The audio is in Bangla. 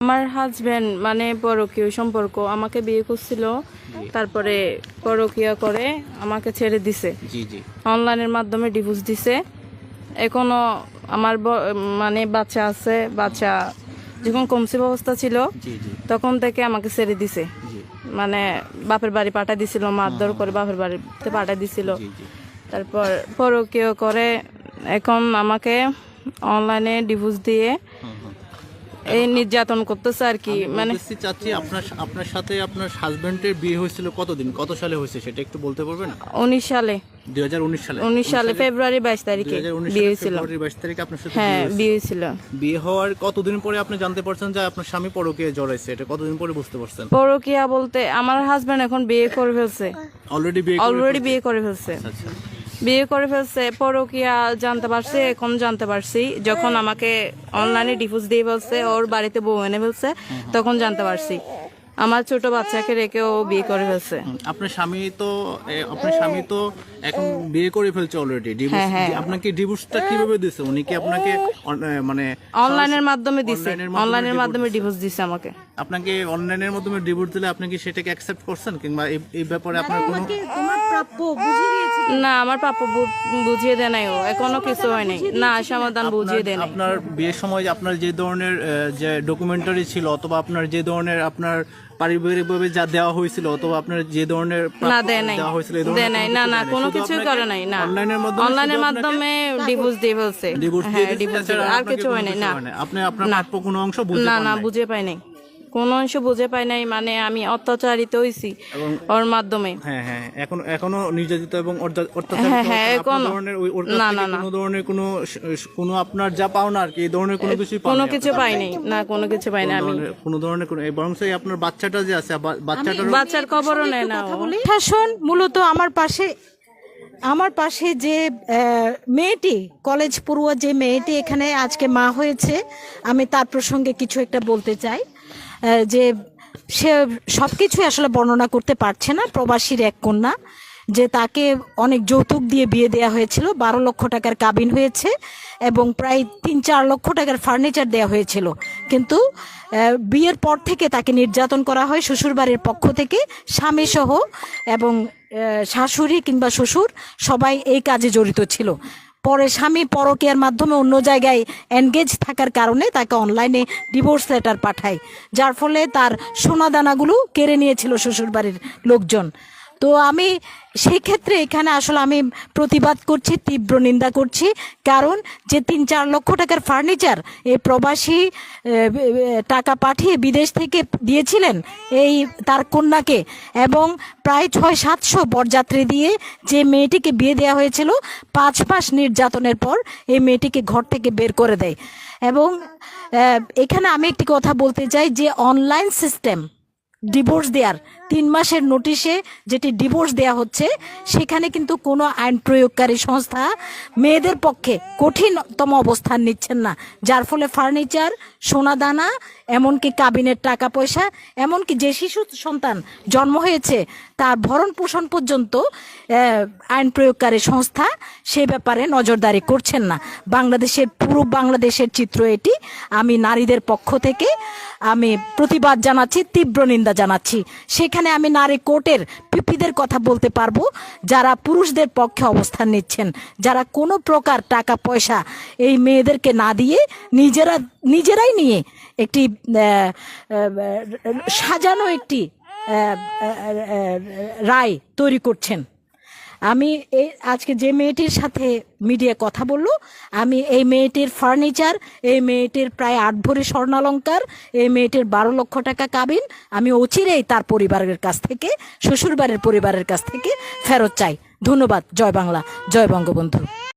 আমার হাজবেন্ড মানে পরকীয় সম্পর্ক আমাকে বিয়ে করছিল। তারপরে পরকীয়া করে আমাকে ছেড়ে দিছে। অনলাইনের মাধ্যমে ডিভোর্স দিছে। এখনও আমার মানে বাচ্চা আছে বাচ্চা যখন কমসিব অবস্থা ছিল তখন থেকে আমাকে ছেড়ে দিছে। মানে বাপের বাড়ি পাঠা দিছিল মারধর করে বাপের বাড়িতে পাঠা দিছিল। তারপর পরকীয় করে এখন আমাকে অনলাইনে ডিভোর্স দিয়ে। এই নির্যাতন করতেছে আর কি মানে চাচ্ছি আপনার আপনার সাথে আপনার হাজবেন্ডের বিয়ে হয়েছিল কতদিন? কত সালে হয়েছে সেটা একটু বলতে পারবেন? উনিশ সালে। দুই উনিশ সালে। উনিশ সালে ফেব্রুয়ারি বাইশ দুই তারিখে বিয়ে হয়েছিল। ফেব্রুয়ারি বাইশ তারিখে আপনার সাথে হ্যাঁ বিয়ে হয়েছিল। বিয়ে হওয়ার কতদিন পরে আপনি জানতে পারছেন যে আপনার স্বামী জড়াইছে? এটা কতদিন পরে বুঝতে পারছেন? পরকিয়া বলতে আমার হাজবেন্ড এখন বিয়ে করে ফেলছে। অলরেডি বিয়ে করে অলরেডি বিয়ে করে ফেলছে। আচ্ছা। বিয়ে করে ফেলছে পরকিয়া জানতে পারছি এখন জানতে পারছি। যখন আমাকে অনলাইনে ডিভোর্স দিয়ে ফেলছে ওর বাড়িতে বউ এনে ফেলছে তখন জানতে পারছি। আমার ছোট বাচ্চাকে রেখে ও বিয়ে করে ফেলছে। আপনার স্বামী তো আপনার স্বামী তো এখন বিয়ে করে ফেলছে অলরেডি হ্যাঁ, হ্যাঁ। আপনাকে ডিভোর্সটা কীভাবে দিছে? উনি কি আপনাকে মানে অনলাইনের মাধ্যমে দিছে। অনলাইনের মাধ্যমে ডিভোর্স দিছে? আমাকে। আপনাকে অনলাইনের মাধ্যমে ডিভোর্স দিলে আপনি কি সেটাকে অ্যাকসেপ্ট করছেন কিংবা এই- এই ব্যাপারে আপনার কোনো তোমার প্রাপ্য বুঝিয়ে দিয়েছি না আমার পাপা বুঝিয়ে দেয় নাই ও। এখনও কিছু হয় নাই না সমাধান বুঝিয়ে দেয় নাই। আপনার বিয়ের সময় আপনার যে ধরনের যে ডকুমেন্টারি ছিল অথবা আপনার যে ধরনের আপনার পারিবারিকভাবে যা দেওয়া হয়েছিল অথবা আপনার যে ধরনের না দেয় নাই। দেওয়া হয়েছিল দেয় নাই। না না কোনো কিছুই করে নাই না। অনলাইনের মাধ্যমে অনলাইনের মাধ্যমে ডিভোর্স দিয়ে ফেলছে। divorce দিয়ে ডিভোর্স আর কিছু হয় নাই না। আপনি আপনার প্রাপ্য কোনো অংশ বুঝতে না না। বুঝে পাই নাই। কোন অংশ বুঝে পাই নাই মানে আমি অত্যাচারিত হইছি এবং- ওর মাধ্যমে। হ্যাঁ হ্যাঁ এখন এখনও নির্যাতিত এবং অত্যাচারিত হ্যাঁ, হ্যাঁ। ধরনের ওর না, না, না। কোনো ধরনের কোনো কোনো আপনার যা পাওনা আর কি এই ধরনের কোনো পান কোনো কিছু পাই নাই। না কোনো কিছু পাই না আমি। কোনো ধরনের কোনো এই বরং সেই আপনার বাচ্চাটা যে আছে বাচ্চার খবরও নেয় না শাসন মূলত আমার পাশে আমার পাশে যে আহ, মেয়েটি কলেজ পড়ুয়া যে মেয়েটি এখানে আজকে মা হয়েছে আমি তার প্রসঙ্গে কিছু একটা বলতে চাই। যে সে সব কিছুই আসলে বর্ণনা করতে পারছে না, প্রবাসীর এক কন্যা, যে তাকে অনেক যৌতুক দিয়ে বিয়ে দেওয়া হয়েছিল, বারো লক্ষ টাকার কাবিন হয়েছে এবং প্রায় তিন চার লক্ষ টাকার ফার্নিচার দেওয়া হয়েছিল। কিন্তু বিয়ের পর থেকে তাকে নির্যাতন করা হয় শ্বশুরবাড়ির পক্ষ থেকে স্বামী সহ এবং শাশুড়ি কিংবা শ্বশুর সবাই এই কাজে জড়িত ছিল। পরে স্বামী পরকের মাধ্যমে অন্য জায়গায় এনগেজ থাকার কারণে তাকে অনলাইনে ডিভোর্স লেটার পাঠায়, যার ফলে তার সোনাদানাগুলো কেড়ে নিয়েছিল শ্বশুরবাড়ির লোকজন। তো আমি সেই ক্ষেত্রে এখানে আসলে আমি প্রতিবাদ করছি, তীব্র নিন্দা করছি। কারণ যে তিন চার লক্ষ টাকার ফার্নিচার এই প্রবাসী টাকা পাঠিয়ে বিদেশ থেকে দিয়েছিলেন এই তার কন্যাকে এবং প্রায় ছয় সাতশো বরযাত্রী দিয়ে যে মেয়েটিকে বিয়ে দেওয়া হয়েছিল, পাঁচ মাস নির্যাতনের পর এই মেয়েটিকে ঘর থেকে বের করে দেয়। এবং এখানে আমি একটি কথা বলতে চাই যে অনলাইন সিস্টেম ডিভোর্স দেওয়ার তিন মাসের নোটিশে যেটি ডিভোর্স দেয়া হচ্ছে, সেখানে কিন্তু কোনো আইন প্রয়োগকারী সংস্থা মেয়েদের পক্ষে কঠিনতম অবস্থান নিচ্ছেন না। যার ফলে ফার্নিচার সোনাদানা, এমনকি কাবিনের টাকা পয়সা এমনকি যে শিশু সন্তান জন্ম হয়েছে, তার ভরণ পোষণ পর্যন্ত আইন প্রয়োগকারী সংস্থা সে ব্যাপারে নজরদারি করছেন না। বাংলাদেশের, পুরো বাংলাদেশের চিত্র এটি। আমি নারীদের পক্ষ থেকে আমি প্রতিবাদ জানাচ্ছি, তীব্র নিন্দা জানাচ্ছি। সেখানে আমি নারী কোর্টের পিপিদের কথা বলতে পারব, যারা পুরুষদের পক্ষে অবস্থান নিচ্ছেন, যারা কোনো প্রকার টাকা পয়সা এই মেয়েদেরকে না দিয়ে নিজেরা, নিজেরাই নিয়ে একটি সাজানো একটি রায় তৈরি করছেন। আমি এই আজকে যে মেয়েটির সাথে মিডিয়া কথা বলল, আমি এই মেয়েটির ফার্নিচার এই মেয়েটির প্রায় আট ভরি স্বর্ণালঙ্কার, এই মেয়েটির বারো লক্ষ টাকা কাবিন, আমি অচিরেই তার পরিবারের কাছ থেকে, শ্বশুরবাড়ির পরিবারের কাছ থেকে ফেরত চাই। ধন্যবাদ, জয় বাংলা, জয় বঙ্গবন্ধু।